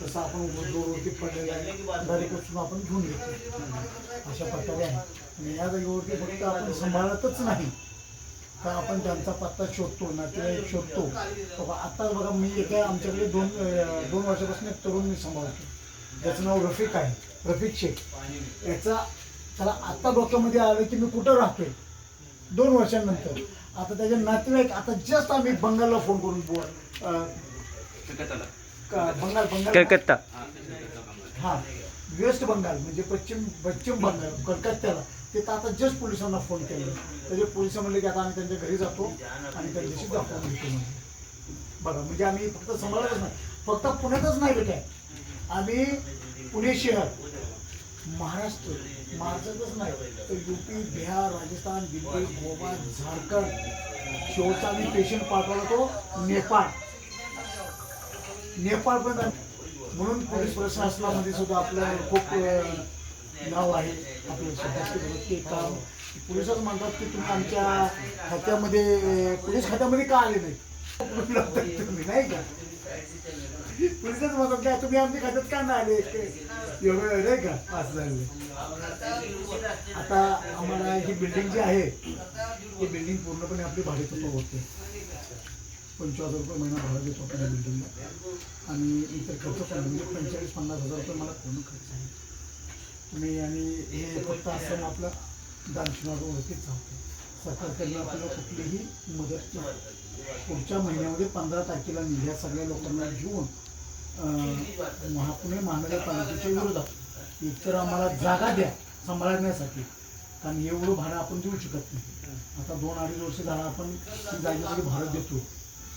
तसं आपण रोडवरती पडलेला आहे. आपण घेऊन घेतो अशा प्रकारे आहे. आणि या जागेवरती फक्त आपण सांभाळतच नाही तर आपण त्यांचा पत्ता शोधतो नातेवाईक शोधतो. बाबा आता बघा मी एका आमच्याकडे दोन दोन वर्षापासून एक तरुण मी सांभाळतो. त्याचं नाव रफिक आहे रफिक शेख. याचा त्याला आत्ता डोक्यामध्ये आलं की मी कुठं राहतोय? दोन वर्षांनंतर. आता त्याचे नातेवाईक आता जस्ट आम्ही बंगालला फोन करून बोल बंगाल बंगाल. कलकत्ता. हा वेस्ट बंगाल म्हणजे पश्चिम पश्चिम बंगाल कलकत्त्याला. तिथं आता जस्ट पोलिसांना फोन केला. त्याचे पोलीस म्हणले की आता आम्ही त्यांच्या घरी जातो आणि त्यांच्याशी दाखवून घेतो म्हणजे बघा म्हणजे आम्ही फक्त सांभाळतच नाही फक्त पुण्यातच नाही बेटा आम्ही पुणे शहर महाराष्ट्र महाराष्ट्रातच नाही. तर युपी बिहार राजस्थान दिल्ली गोवा झारखंड शेवटचा आम्ही पेशंट पाठवला तो नेपाळ. नेपाळ पण म्हणून पोलीस प्रशासनामध्ये सुद्धा आपलं खूप नाव आहे. आपलं स्वतःचं काम. पोलिसच म्हणतात की तुम्ही आमच्या खात्यामध्ये पोलीस खात्यामध्ये का आले नाही? तुम्ही नाही का? पोलिसच म्हणतात की तुम्ही आमच्या खात्यात का नाही आले? एवढं नाही का? असं झालं आता आम्हाला ही बिल्डिंग जी आहे ही बिल्डिंग पूर्णपणे आपली भाडेतत्व होते. पंचवीस हजार रुपये महिना भाडं देतो आपण बिल्डिंगला आणि इतर खर्च पण म्हणजे पंचेचाळीस पन्नास हजार रुपये मला पूर्ण खर्च आहे. तुम्ही आणि हे फक्त असं आपलं दानशिनावरतीच चालतं. सरकारकडनं आपल्याला कुठलीही मदत पुढच्या महिन्यामध्ये पंधरा तारखेला मी या सगळ्या लोकांना घेऊन अं, महा पुणे महानगरपालिकेच्या विरोधात एकतर आम्हाला जागा द्या सांभाळण्यासाठी. कारण एवढं भाडं आपण देऊ शकत नाही. आता दोन अडीच वर्ष झालं आपण जागेसाठी भाडं देतो.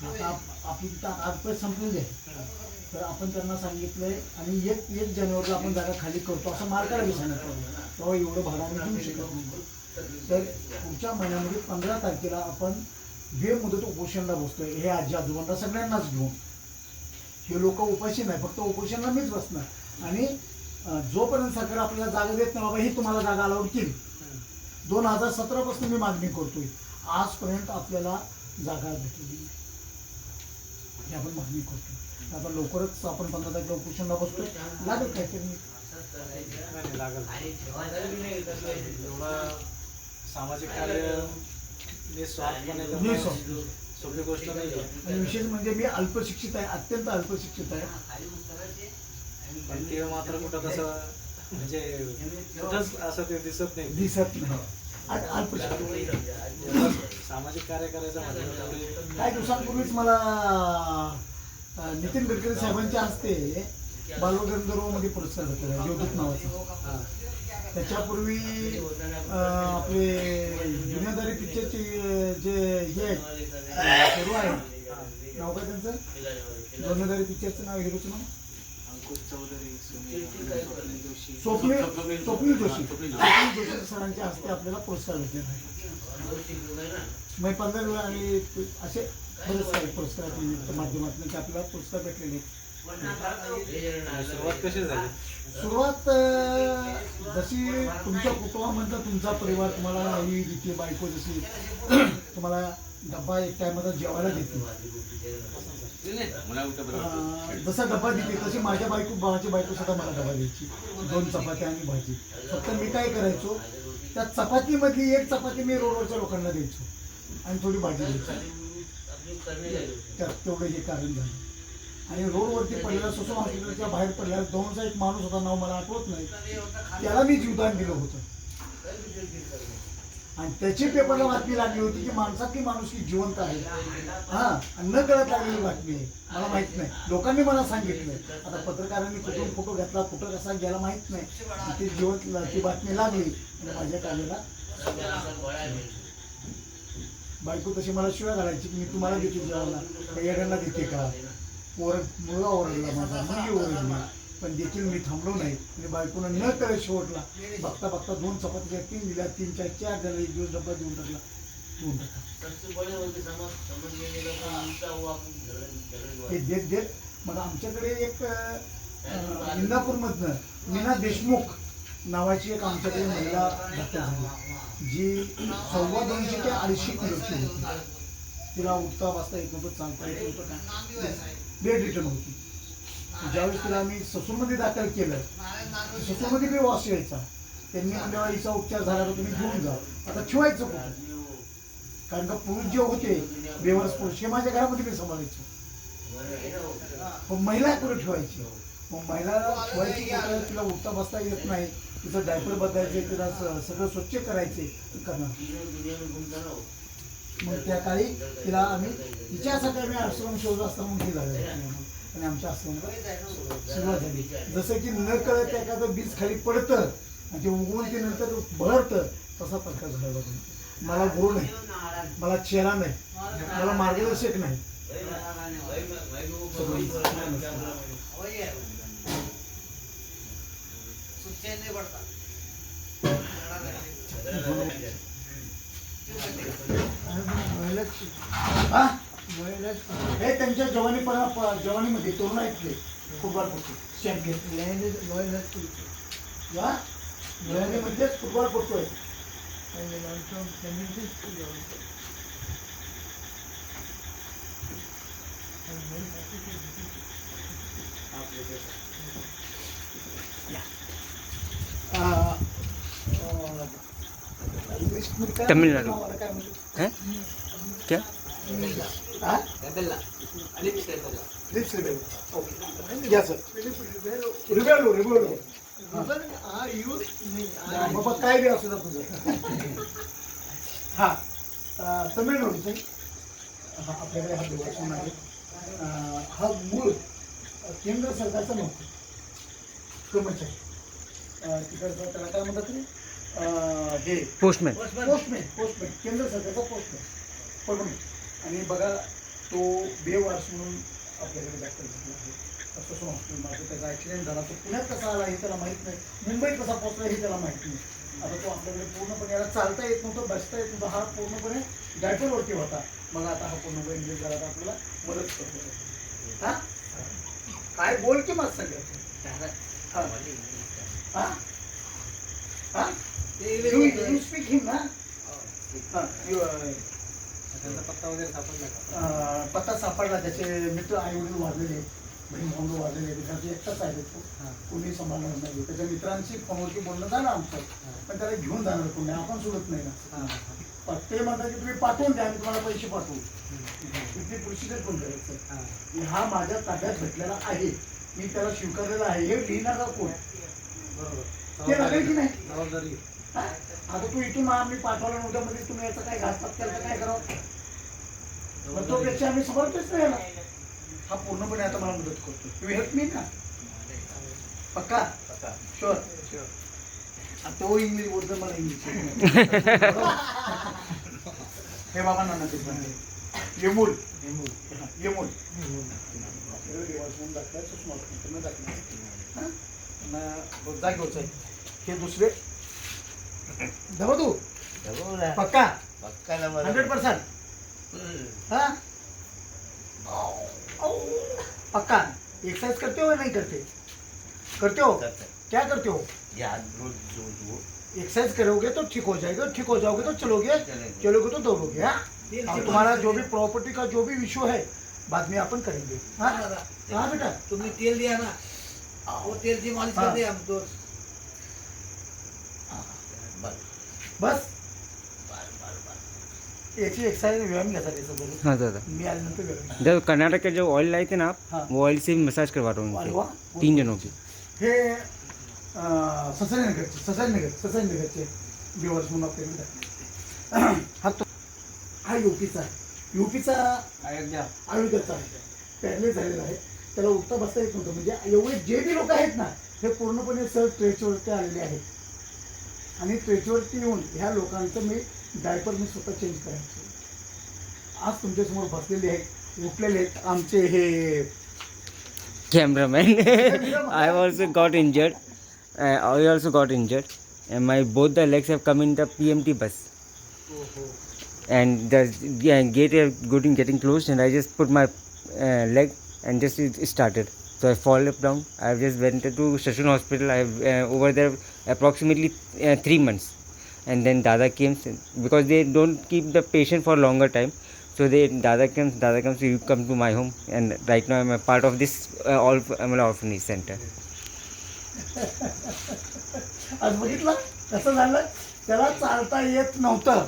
आता आपली तिथं आजपर्यंत रुपये संपलेली आहे तर आपण त्यांना सांगितलंय आणि एक एक जानेवारीला आपण जागा खाली करतो असं मार्गाला बी सांगितलं तेव्हा एवढं भाडं घेऊ शकत नाही तर पुढच्या महिन्यामध्ये पंधरा तारखेला आपण बेमुदत उपोषणला बसतोय. हे आजी आजोबांना सगळ्यांनाच घेऊन. हे लोक उपाशी नाही फक्त उपोषणला मीच बसणार. आणि जोपर्यंत सरकार आपल्याला जागा देत नाही बाबा ही तुम्हाला जागा अलाउड केली. दोन हजार सतरापासून मी मागणी करतोय. आजपर्यंत आपल्याला जागा भेटलेली नाही ही आपण मागणी करतो. आता लवकरच आपण पंधरा तारखेला उपोषणला बसतोय. लागेल काहीतरी सामाजिक कार्य. सोपी गोष्ट नाही आणि विशेष म्हणजे मी अल्पशिक्षित आहे अत्यंत अल्पशिक्षित आहे. पण ते मात्र कुठं तसं म्हणजे कुठंच असं ते दिसत नाही. दिसत नाही. सामाजिक कार्य करायचं काही दिवसांपूर्वीच मला नितीन गडकरी साहेबांच्या हस्ते बालगंधर्वमध्ये पुरस्कार भेटला ज्योतिष नावाचा. त्याच्यापूर्वी आपले दुनियादारी पिक्चरचे जे हे आहेत हिरो आहे नाव काय त्यांचं? दुनियादारी पिक्चरचं नाव हिरोचं नाव? चौधरी स्वप्नील जोशी. स्वप्नील स्वप्नील जोशी. स्वप्नील जोशी. सरांच्या हस्ते आपल्याला पुरस्कार भेटलेला आहे. मग पंधरा वेळा आणि असे बरेच सारे पुरस्काराच्या माध्यमातून की आपल्याला पुरस्कार भेटलेले आहेत. सुरुवात कशी झाली? सुरुवात जशी तुमच्या कुटुंबामधलं तुमचा परिवार तुम्हाला आई देते बायको जशी तुम्हाला डब्बा एक टायमाला जेवायला देते. जसा डब्बा देते तशी माझ्या बायको भावाची बायको सुद्धा मला डबा द्यायची. दोन चपात्या आणि भाजी. फक्त मी काय करायचो त्या चपातीमधली एक चपाती मी रोडवरच्या लोकांना द्यायचो आणि थोडी भाजी द्यायची. त्यात तेवढं हे कारण झालं. आणि रोडवरती पडलेला सोशल हॉस्पिटलच्या बाहेर पडलेला दोनचा एक माणूस होता नाव मला आठवत नाही. त्याला मी जीवदान दिलं होतं. आणि त्याची पेपरला बातमी लागली होती की माणसातली माणूस की जिवंत आहे. हा न कळत लागलेली बातमी आहे. मला माहीत नाही. लोकांनी मला सांगितलं आता पत्रकारांनी कुठून फोटो घेतला कुठं कसा गेला माहीत नाही. ती जिवंत ती बातमी लागली. आणि माझ्या कालेला बायको तशी मला शिवाय घालायची की मी तुम्हाला देते जेवायला. येड्यांना देते का? ओरड मुलगा ओरडला माझा. मुलगी ओरडली. पण देखील मी थांबलो नाही. आणि बायकोनं न करे शेवटला बघता बघता दोन चपात्या तीन दिल्या तीन चार चार झाले एक दिवस डब्बा देऊन टाकला. देऊन टाकला. हे देत देत मग आमच्याकडे एक इंदापूरमधनं मीना देशमुख नावाची एक आमच्याकडे महिला दाखल झाली. जी सव्वा दोनशे ते अडीचशे किलोची होती. तिला उठता बसता येत नव्हतं चालता येत नव्हतं. बेड रिटर्न होती. ज्यावेळेस तिला आम्ही ससूरमध्ये दाखल केलं ससूरमध्ये बी वॉश यायचा. त्यांनी म्हणजे हिचा उपचार झाला तर तुम्ही घेऊन जा. आता ठेवायचं कुठं? कारण का पुरुष जे होते बेवरस पुरुष. हे माझ्या घरामध्ये मी सांभाळायचो. मग महिला कुठे ठेवायची? मग महिला ठेवायची तिला उठता बसता येत नाही. तिचं डायपर बदलायचे तिला सगळं स्वच्छ करायचे करणार मग त्या काळी तिला आम्ही तिच्यासाठी आम्ही आश्रम शोध असताना मग हे झालं. आणि आमच्या सुरुवात झाली जसं की न कळत एखादं बीज खाली पडतं आणि ते उगवून ते नंतर बहरतं तसा प्रकार झाला. मला गुरु नाही मला चेहरा नाही मला मार्गदर्शक नाही? हे त्यांच्या जवानीपणा प- जवानीमध्ये तरुण ते. Football champion. या जवानीमध्येच फुटबॉल पडतोय तमिळनाडू. काय? हैं? क्या हा? Lips Rebello. Okay. Yes, sir. Rebello, Rebello. हा, बाबा काय बी असू द्या तुझं हा तमिळनाडूचं. हा आपल्याकडे हा देवस्थान आहे अं, हा मूळ केंद्र सरकारचा नव्हता कर्मचारी अं, तिकडचं त्याला काय म्हणतात रे अं, हे पोस्टमॅन पोस्टमॅन पोस्टमॅन केंद्र सरकारचा पोस्टमॅन परमनंट आणि बघा तो बेवारस म्हणून आपल्याकडे दाखल झाला आहे. असं हॉस्पिटलमध्ये त्याचा ॲक्सिडेंट झाला तो पुण्यात कसा आला हे त्याला माहीत नाही. मुंबईत कसा पोहोचला हे त्याला माहीत नाही. आता तो आपल्याकडे पूर्णपणे याला चालता येत नव्हतं बसता येत नव्हतं. हा पूर्णपणे डायपरवरती होता. मग आता हा पूर्णपणे इंग्लिश झाला तर आपल्याला मदत करतो. हा? काय बोल की मग सगळं? हा. हा? हा? speak him, ना? हा, uh, त्यांचा पत्ता वगैरे सापडला का? अं, पत्ता सापडला. त्याचे मित्र आई वडील वाढलेले आहेत. बहीण भाऊ आहेत. त्याचे एकटाच आहे तो हा. कोणी सांभाळणार नाही त्याच्या मित्रांशी फोनवरती बोलणं झालं आमचं. पण त्याला घेऊन जाणार कोणी आपण सोडत नाही ना. हा, हा. पण ते म्हणतात की तुम्ही पाठवून द्या. आम्ही तुम्हाला पैसे पाठवू. तिथली प्रोसिजर पण करायचं? हा. की हा माझ्या ताब्यात भेटलेला आहे. मी त्याला स्वीकारलेला आहे. हे लिहिणारा कोण? बरोबर. ते लागेल की नाही? जबाबदारी. हा? आता तू इथून आम्ही पाठवलं नव्हतं म्हणजे तुम्ही याचा काय घातपात केला काय करावं? मग तो पेक्षा आम्ही समर्थच नाही याला हा पूर्णपणे आता मला मदत करतो. यू हेल्प मी ना? पक्का? शुअर तो इंग्लिश बोलतो मला इंग्लिश हे बाबा नाना ते सांगते. यमूल. यमूल. जागेवच आहे हे दुसरे धबा तू। दबो पक्का? Hundred percent? हाँ? पक्का? एक्सरसाइज करते हो या नहीं करते? करते हो? करते। क्या करते हो? एक्सरसाइज करोगे तो ठीक हो जाएगा ठीक हो जाओगे तो चलोगे चलोगे। तो दौड़ोगे हाँ? और तुम्हारा जो भी प्रॉपर्टी का जो भी इशू है बाद में अपन करेंगे हाँ? हाँ बेटा? तुमने तेल दिया ना? वो तेल की मालिश कर दे हम तो। बस. याची एक्सरसाइज व्यायाम घ्यायचा त्याचं बरोबर हाँ दादा. मी आल्यानंतर व्यायाम जब कर्नाटक के जो ऑयल लाए थे ना आप हाँ। वो ऑयल से मसाज करवा रहा हूँ अरे वाह. उनके तीन जनों की हे अं, ससाईनगरचे ससाईनगर ससाईनगरचे बेवर्स म्हणून आपल्याकडे आहे. हा तो हा युपीचा आहे. युपीचा अयोध्या. आयुर्वेदाचा आहे. झालेला आहे. त्याला उठता बसता येत नव्हतं. म्हणजे एवढे जे बी लोक आहेत ना हे पूर्णपणे सर ट्रेचवरती आलेले आहेत. आणि ट्रेचवरती येऊन ह्या लोकांचं मी डायपर मी स्वतः चेंज करायचो आज तुमच्यासमोर बसलेले आहेत उठलेले आहेत आमचे हे cameraman i also got injured uh, i also got injured and my both the legs have come in the pmt bus and the yeah, gate are getting getting closed and i just put my uh, leg and just it started so i fall down i just went to Shashun hospital i uh, over there approximately uh, 3 months and then dada came because they don't keep the patient for longer time So they Dada comes, Dada comes, you come to my home, and right now I'm a part of this uh, all I'm an orphanage center. आज बघितलं कसं झालं त्याला चालता येत नव्हतं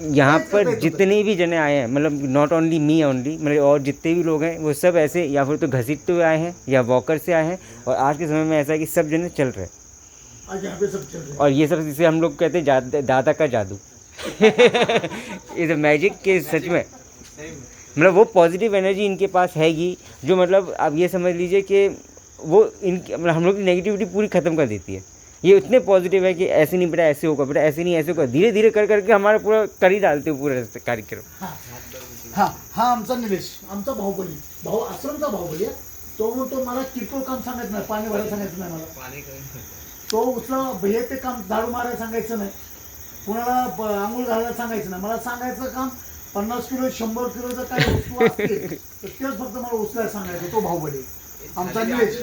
यहाँ पर जितने भी जने आए हैं मतलब नॉट ओनली मी ओनली मतलब और जितने भी लोग हैं वो सब ऐसे या फिर तो घसीटते हुए आए हैं या वॉकर से आए हैं और आज के समय में ऐसा है कि सब जने चल रहे हैं। और ये सब जिसे हम लोग कहते हैं दादा का जादू। इज़ मैजिक के सच में। मतलब वो पॉजिटिव एनर्जी इनके पास है ही जो मतलब आप ये समझ लीजिए कि वो इन मतलब हम लोग की नेगेटिविटी पूरी ख़त्म कर देती है। ये इतने पॉजिटिव है कि ऐसे नहीं बेटा ऐसे होगा बेटा ऐसे नहीं ऐसे होगा। धीरे धीरे कर करके हमारा पूरा कर ही डालते हो पूरा कार्यक्रम। हा हा आमचा निलेश आमचा भाऊबली भाऊ आश्रमचा भाऊबली आहे तो म्हणतो मला किरकोळ काम सांगायचं नाही पाणी भरायला सांगायचं नाही मला. तो उचला हे ते काम झाडू मारायला सांगायचं नाही. कुणाला ब- आंघोळ घालायला सांगायचं नाही. मला सांगायचं काम पन्नास किलो शंभर किलो जर काही वस्तू असतील तर तेच फक्त मला उचलायला सांगायचं तो भाऊबली आमचा निलेश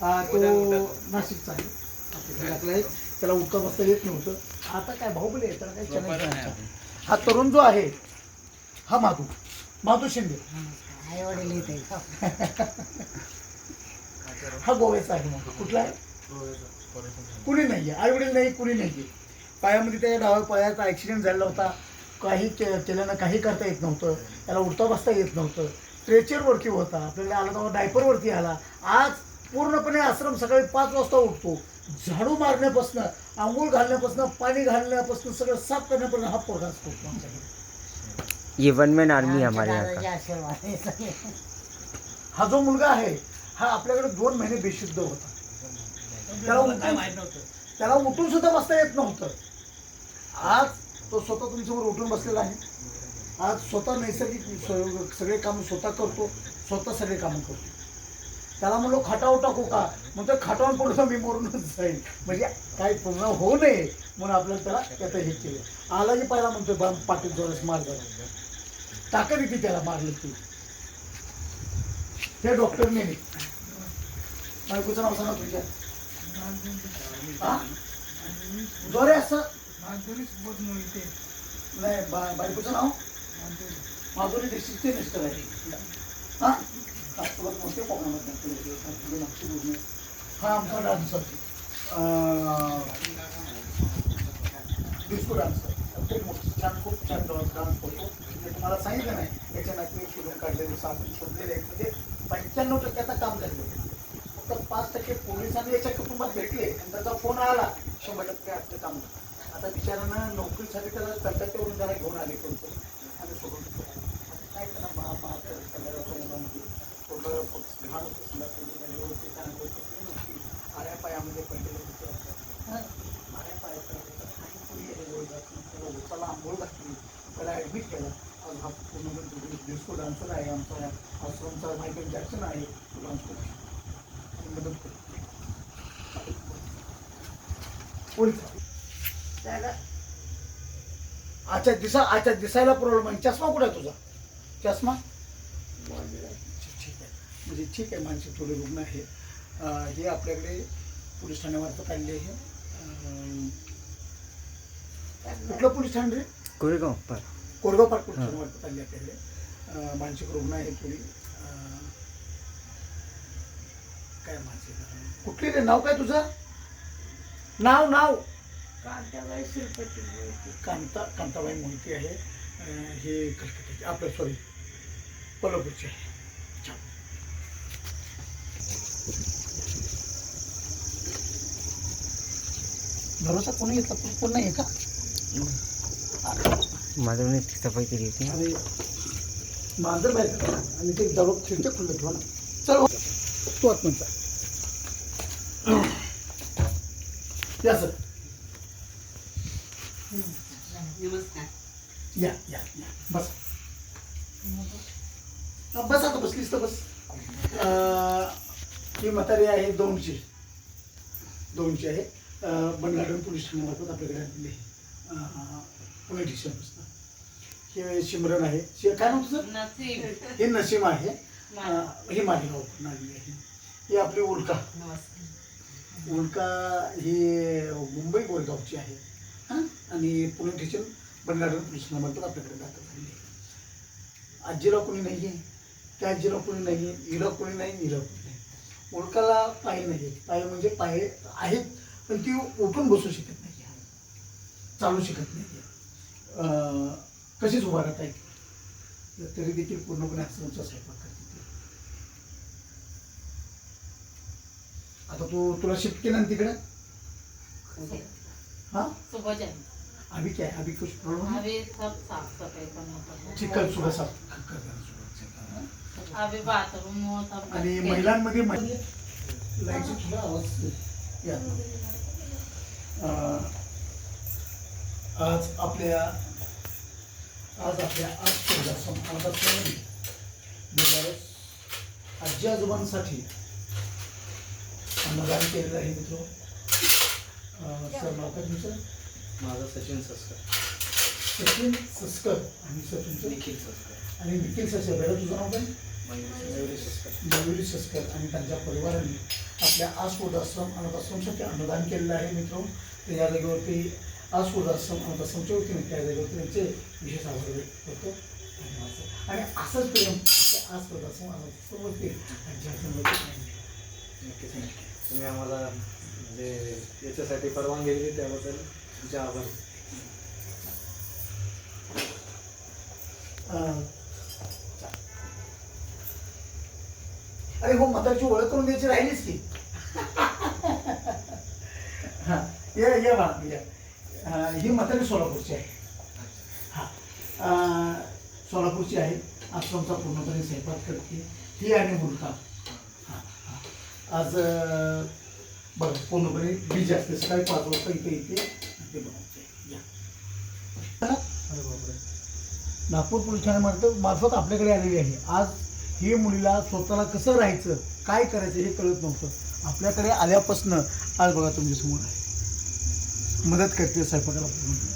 हा, तो नाशिकचा आहे. आहे. त्याला उठता बसता येत नव्हतं. आता काय बाहुबली आहे त्याला काही challenge नाही. हा तरुण जो आहे हा माधू. माधू शिंदे. आई वडील इथे. हा गोव्याचा आहे मग कुठला आहे? कुणी नाहीये. आई वडील नाही कुणी नाहीये. पायामध्ये त्या डाव्या पायाचा ॲक्सिडेंट झालेला होता. काही के- केल्यानं काही करता येत नव्हतं. त्याला उठता बसता येत नव्हतं. स्ट्रेचरवरती होता. आपल्याला आला तेव्हा डायपरवरती आला. आज पूर्णपणे आश्रम सकाळी पाच वाजता उठतो. झाडू मारण्यापासून आंघोळ घालण्यापासून पाणी घालण्यापासून सगळं साफ करण्यापासून हा पोरगा असतो ये वन मैन आर्मी है हमारे यहाँ का. हा जो मुलगा आहे हा आपल्याकडे दोन महिने बेशुद्ध होता. त्याला उठून त्याला उठून सुद्धा बसता येत नव्हतं. आज तो स्वतः तुमच्यावर उठून बसलेला आहे. आज स्वतः नैसर्गिक सगळे काम स्वतः करतो स्वतः सगळे कामं करतो. त्याला म्हणलो खटाव टाकू का? मग तर खटावून पडतो मी मरूनच जाईल म्हणजे काही पूर्ण होऊ नये म्हणून आपल्याला त्याला त्याचं हे केलं. आला की पहिला म्हणतो बा पाटील जोरास मार जरा. ताकद येते त्याला मारलं की हे डॉक्टर नेने बायकोचं नाव सांगा तुझ्या जोरे असं? नाही बा- बायकोचं नाव? माधुरी डिस्ट्रिक्टचे मिस्टर आहे. हा? नागपुरात मोठे कोकणात नागपूर नागपूर नागपूर हा आमचा डान्सर डिस्को डान्सर खूप छान खूप छान डान्स डान्स करतो म्हणजे तुम्हाला सांगितलं नाही याच्या नागपूर शोधून काढलेले सापडून शोधलेले आहेत. म्हणजे पंच्याण्णव टक्क्याचं काम झालं फक्त पाच टक्के पोलिसांनी याच्या कुटुंबात भेटले आणि त्याचा फोन आला. शंभर टक्के आपलं काम आता बिचारांना नोकरीसाठी त्याला कर्तव्यवरून जरा घेऊन आले कोणतं आणि सोडून दिलं. आता काय त्याला महा महाराष्ट्र कल्याणाच्या मुलांमध्ये थोडं फक्त लहान होतं, समजा थोडी म्हणजे वरती काय वरती काही नव्हती. आड्या पायामध्ये पडलेलं होतं. हं? आड्या पायाचं काही कोणी याच्याजवळ जात नाही. त्याला उचाला आंघोळ घातली त्याला ॲडमिट केलं आज हा पूर्ण डिस्को डान्सर आहे आमचा आश्रमचा मायकल जॅक्सन आहे तो डान्स करतो आणि मदत करतो पोलीस त्याला अच्छा दिसा अच्छा दिसायला प्रॉब्लेम आहे. चष्मा कुठे आहे तुझा? चष्मा? ठीक आहे. म्हणजे ठीक आहे मानसिक थोडे रुग्ण आहे. हे आपल्याकडे पोलीस ठाण्यामार्फत आलेले आहे. कुठलं पोलीस ठाणे रे? कोरेगांव पर. कोरगाव पार्क पोलीस ठाण्यामार्फत आले आपल्याकडे मानसिक रुग्ण आहे थोडी. काय मानसिक कुठली रे? नाव काय तुझं? नाव नाव. कांता कांताबाई मोहिते आहे. अं, हे कलकत्त्याचे आपलं सॉरी कोल्हापूरचे आहे. छान. भरोसा कोणी घेतला? कोण- कोण नाही आहे का? माधव ने सफाई करी होती. आणि मांजर बाहेर काढा आणि ते दररोज खिडक्या खुल्ले ठेवा ना. चल हो. तू आतमध्ये जा. या सर या या या. बस. बस आता बसलीस तर बस. ही म्हातारी आहे दोनशे. दोनशे आहे. बनगार्डन पोलीस ठाण्यामार्फत आपल्याकडे. अं, पुणे डिस्ट्रिक्टपासून हे सिमरन आहे. शि- काय तुझं? हे नसीम आहे. ही मालेगाव आलेली आहे ही आपली उल्का. उल्का ही मुंबई गोरेगावची आहे. हां? आणि पुणे स्टेशन पण गाडीवर कृष्णा म्हणतात आपल्याकडे आहे आजीला कोणी नाही आहे त्या आजीला कोणी नाही आहे हिला कोणी नाही हिला कोणी नाही. मुलकाला पाय नाही आहेत पाय म्हणजे पाय आहेत पण ती उठून बसू शकत नाही आहे चालू शकत नाही कशीच उभा राहत आहे तरी देखील पूर्णपणे आश्रमचा स्वयंपाक करते. आता तू तुला शिफ्ट केलं ना तिकडे? हा सुबह जाए अभी क्या? है अभी कुछ प्रॉब्लम है अभी सब साफ सफाई करना पड़ता चिकन सुबह साफ कर देना सुबह है अभी बाथरूम हो सब आणि महिलांमध्ये लाईटचा थोडा आवाज. या. आज आपल्या आज आपल्या आज अनाथाश्रमाने बेलारस आजी आजोबांसाठी अन्नदान केलेलं आहे मित्र. सर काय तुमचं माझं सचिन सस्कर. सचिन सस्कर आणि तुमचं निखिल सस्कर. आणि निखिल सस्कर. बेटा तुझं नाव काय? मयुरी सस्कर. मयुरी सस्कर आणि त्यांच्या परिवाराने आपल्या आस्फोट आश्रम अनाथ आश्रमसाठी अन्नदान केलेलं आहे मित्र तर या जागेवरती आस्फोट आश्रम अनाथ आश्रमच्या वतीने त्या जागेवरती त्यांचे विशेष आभार व्यक्त करतो. धन्यवाद. सर. आणि असंच प्रेम आपल्या आस्फोट आश्रम अनाथ आश्रमवरती त्यांच्या आश्रमवरती नक्कीच नक्की तुम्ही आम्हाला म्हणजे याच्यासाठी परवानगी दिली त्याबद्दल अरे हो मताची ओळख करून द्यायची राहिलीच की. हा या या बाळा या. ही म्हातारी सोलापूरची आहे. हा सोलापूरची आहे. आश्रमचा पूर्णपणे स्वयंपाक करते. ही आणि मुलगा. आज बघ पूर्णपणे बीज असते. सकाळी पाच वाजता इथे इथे ते बनवते या. नागपूर पोलीस ठाण्यामार्फत मार्फत आपल्याकडे आलेली आहे. आज ही मुलीला स्वतःला कसं राहायचं काय करायचं हे कळत नव्हतं. आपल्याकडे आल्यापासनं आज बघा तुमच्यासमोर आहे. मदत करते स्वयंपाकाला पूर्ण